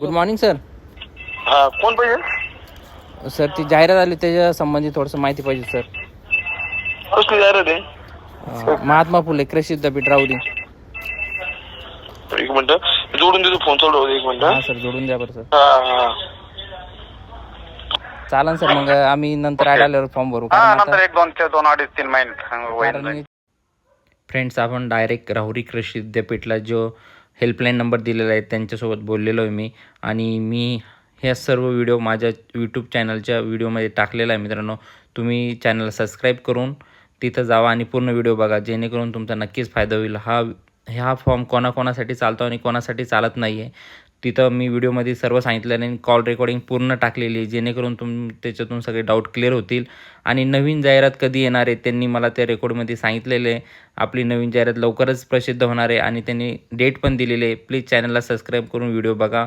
Good morning sir हा कोण पाहिजे सर ती जाहिरात आली त्याच्या संबंधी थोडंसं माहिती पाहिजे सर कसली जाहिरात आहे? अं, महात्मा फुले कृषी विद्यापीठ राऊरी एक मिनिट. जोडून देतो फोन चालू एक मिनिट. हां सर जोडून द्या बरं सर हा हा. चालन सर मग आम्ही नंतर ॲड आल्यावर फॉर्म भरू. हा कारण नंतर एक दोन ते दोन अडीच तीन महिने. होईल. फ्रेंड्स आपण डायरेक्ट राहुरी कृषी विद्यापीठला जो हेल्पलाईन नंबर दिलेला आहे त्यांच्यासोबत बोललेलो आहे मी. आणि मी ह्या सर्व व्हिडिओ माझ्या यूट्यूब चॅनलच्या व्हिडिओमध्ये टाकलेला आहे मित्रांनो. तुम्ही चॅनलला सबस्क्राईब करून तिथं जावा आणि पूर्ण व्हिडिओ बघा. जेणेकरून तुमचा नक्कीच फायदा होईल. हा हा फॉर्म कोणाकोणासाठी चालतो आणि कोणासाठी चालत नाही आहे तिथं मी व्हिडिओमध्ये सर्व सांगितलं आणि कॉल रेकॉर्डिंग पूर्ण टाकलेली आहे. जेणेकरून तुम त्याच्यातून सगळे डाऊट क्लिअर होतील. आणि नवीन जाहिरात कधी येणार आहे त्यांनी मला त्या रेकॉर्डमध्ये सांगितलेले आहे. आपली नवीन जाहिरात लवकरच प्रसिद्ध होणार आहे आणि त्यांनी डेट पण दिलेली आहे. प्लीज चॅनलला सबस्क्राईब करून व्हिडिओ बघा.